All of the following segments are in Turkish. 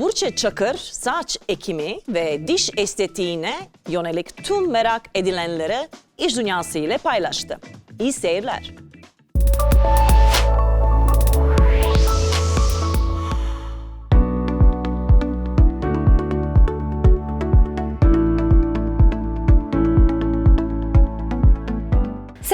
Burçe Çakır saç ekimi ve diş estetiğine yönelik tüm merak edilenleri iş dünyası ile paylaştı. İyi seyirler.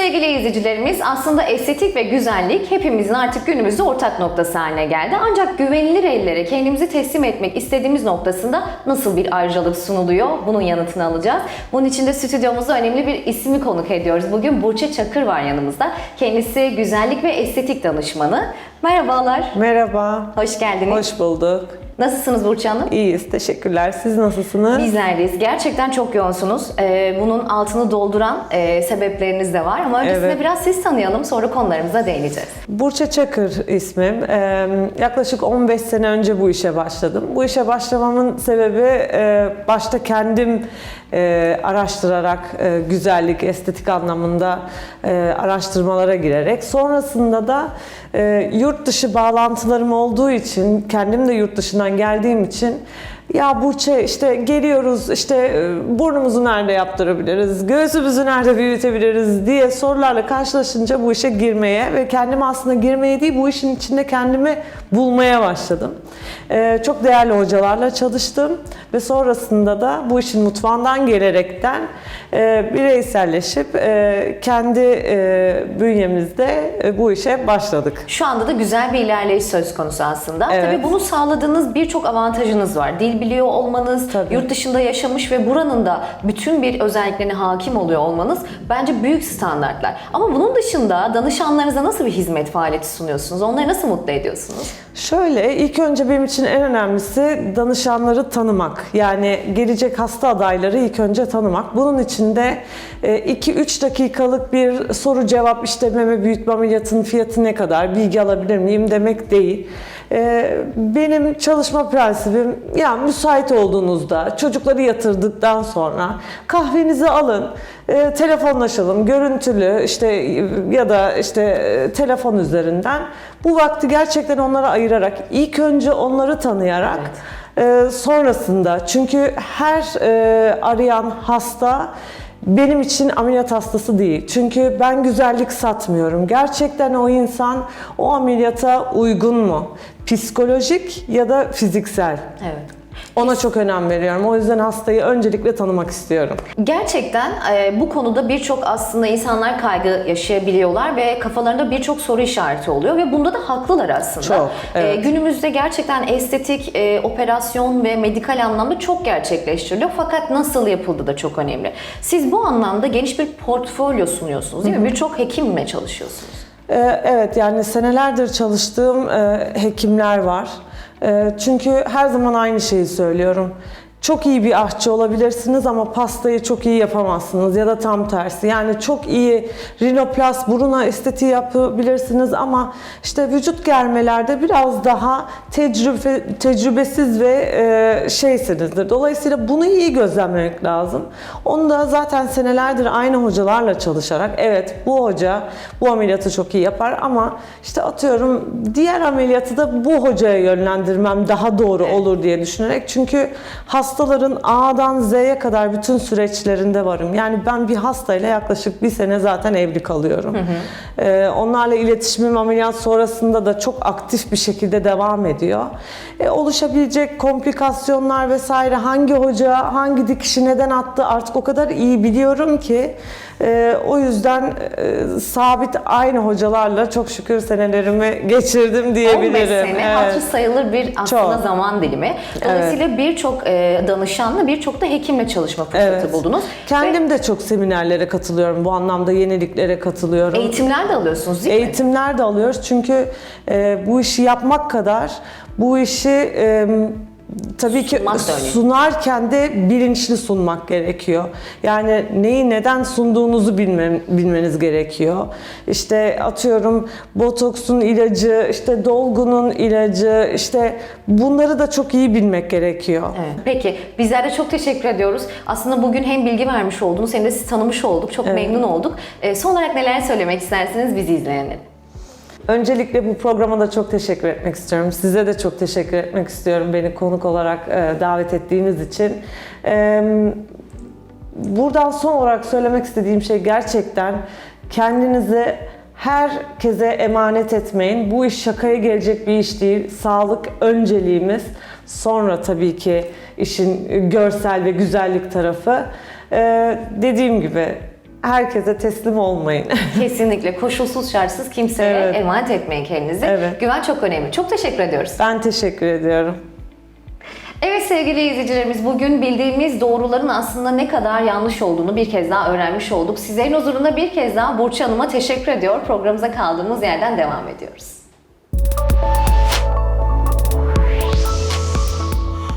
Sevgili izleyicilerimiz aslında estetik ve güzellik hepimizin artık günümüzde ortak noktası haline geldi. Ancak güvenilir ellere kendimizi teslim etmek istediğimiz noktasında nasıl bir ayrıcalık sunuluyor? Bunun yanıtını alacağız. Bunun için de stüdyomuzda önemli bir ismi konuk ediyoruz. Bugün Burçe Çakır var yanımızda. Kendisi güzellik ve estetik danışmanı. Merhabalar. Merhaba. Hoş geldiniz. Hoş bulduk. Nasılsınız Burçe Hanım? İyiyiz. Teşekkürler. Siz nasılsınız? Bizlerdeyiz. Gerçekten çok yoğunsunuz. Ee, bunun altını dolduran e, sebepleriniz de var. Ama öncesinde Evet. biraz siz tanıyalım sonra konularımıza değineceğiz. Burça Çakır ismim. Ee, yaklaşık 15 sene önce bu işe başladım. Bu işe başlamamın sebebi e, başta kendim e, araştırarak e, güzellik, estetik anlamında e, araştırmalara girerek sonrasında da e, yurt dışı bağlantılarım olduğu için kendim de yurt geldiğim için ya Burçe işte geliyoruz işte e, burnumuzu nerede yaptırabiliriz, göğsümüzü nerede büyütebiliriz diye sorularla karşılaşınca bu işe girmeye ve kendimi aslında girmeye değil bu işin içinde kendimi bulmaya başladım. E, çok değerli hocalarla çalıştım ve sonrasında da bu işin mutfağından gelerekten e, bireyselleşip e, kendi e, bünyemizde e, bu işe başladık. Şu anda da güzel bir ilerleyiş söz konusu aslında. Evet. Tabii bunu sağladığınız birçok avantajınız var. Dil biliyor olmanız, Tabii. yurt dışında yaşamış ve buranın da bütün bir özelliklerine hakim oluyor olmanız bence büyük standartlar. Ama bunun dışında danışanlarınıza nasıl bir hizmet faaliyeti sunuyorsunuz? Onları nasıl mutlu ediyorsunuz? Şöyle, ilk önce benim için en önemlisi danışanları tanımak. Yani gelecek hasta adayları ilk önce tanımak. Bunun için de 2-3 dakikalık bir soru cevap işte meme büyütme ameliyatının fiyatı ne kadar, bilgi alabilir miyim demek değil. E, Benim çalışma prensibim ya müsait olduğunuzda çocukları yatırdıktan sonra kahvenizi alın, e, telefonlaşalım, görüntülü işte ya da işte e, telefon üzerinden bu vakti gerçekten onlara ayırarak ilk önce onları tanıyarak e, sonrasında çünkü her e, arayan hasta benim için ameliyat hastası değil. Çünkü ben güzellik satmıyorum. Gerçekten o insan o ameliyata uygun mu? Psikolojik ya da fiziksel. Evet. Ona çok önem veriyorum. O yüzden hastayı öncelikle tanımak istiyorum. Gerçekten e, bu konuda birçok aslında insanlar kaygı yaşayabiliyorlar ve kafalarında birçok soru işareti oluyor ve bunda da haklılar aslında. Çok, evet. E, günümüzde gerçekten estetik, e, operasyon ve medikal anlamda çok gerçekleştiriliyor fakat nasıl yapıldığı da çok önemli. Siz bu anlamda geniş bir portfolyo sunuyorsunuz değil mi? Birçok hekimle çalışıyorsunuz. Ee, Evet yani senelerdir çalıştığım e, hekimler var. E, Çünkü her zaman aynı şeyi söylüyorum. Çok iyi bir aşçı olabilirsiniz ama pastayı çok iyi yapamazsınız ya da tam tersi. Yani çok iyi rinoplas, buruna estetiği yapabilirsiniz ama işte vücut germelerde biraz daha tecrübe, tecrübesiz ve e, şeysinizdir. Dolayısıyla bunu iyi gözlemlemek lazım. Onu da zaten senelerdir aynı hocalarla çalışarak evet bu hoca bu ameliyatı çok iyi yapar ama işte atıyorum diğer ameliyatı da bu hocaya yönlendirmem daha doğru olur diye düşünerek çünkü hastaların A'dan Z'ye kadar bütün süreçlerinde varım. Yani ben bir hastayla yaklaşık bir sene zaten evli kalıyorum. Ee, onlarla iletişimim ameliyat sonrasında da çok aktif bir şekilde devam ediyor. E, oluşabilecek komplikasyonlar vesaire hangi hoca hangi dikişi neden attı artık o kadar iyi biliyorum ki e, o yüzden e, sabit aynı hocalarla çok şükür senelerimi geçirdim 15 diyebilirim. sene Evet. hatırı sayılır bir aslında Çok. zaman dilimi. Dolayısıyla birçok e, danışanla birçok da hekimle çalışma fırsatı Evet. buldunuz. Kendim de çok seminerlere katılıyorum. Bu anlamda yeniliklere katılıyorum. Eğitimler de alıyorsunuz değil mi? Eğitimler de alıyoruz çünkü e, bu işi yapmak kadar bu işi e, tabii ki Sunmak sunarken de bilinçli sunmak gerekiyor. Yani neyi neden sunduğunuzu bilmeniz gerekiyor. İşte atıyorum botoksun ilacı, işte dolgunun ilacı, işte bunları da çok iyi bilmek gerekiyor. Evet. Peki bizler de çok teşekkür ediyoruz. Aslında bugün hem bilgi vermiş oldunuz hem de sizi tanımış olduk. Çok memnun olduk. E, son olarak neler söylemek istersiniz bizi izleyenlere? Öncelikle bu programa da çok teşekkür etmek istiyorum. Size de çok teşekkür etmek istiyorum beni konuk olarak e, davet ettiğiniz için. E, buradan son olarak söylemek istediğim şey gerçekten kendinizi herkese emanet etmeyin. Bu iş şakaya gelecek bir iş değil. Sağlık önceliğimiz. Sonra tabii ki işin görsel ve güzellik tarafı. E, dediğim gibi herkese teslim olmayın. Kesinlikle koşulsuz şartsız kimseye Evet. emanet etmeyin kendinizi. Evet. Güven çok önemli. Çok teşekkür ediyoruz. ben teşekkür ediyorum. Evet sevgili izleyicilerimiz bugün bildiğimiz doğruların aslında ne kadar yanlış olduğunu bir kez daha öğrenmiş olduk. Sizlerin huzurunda bir kez daha Burç Hanım'a teşekkür ediyor. Programımıza kaldığımız yerden devam ediyoruz.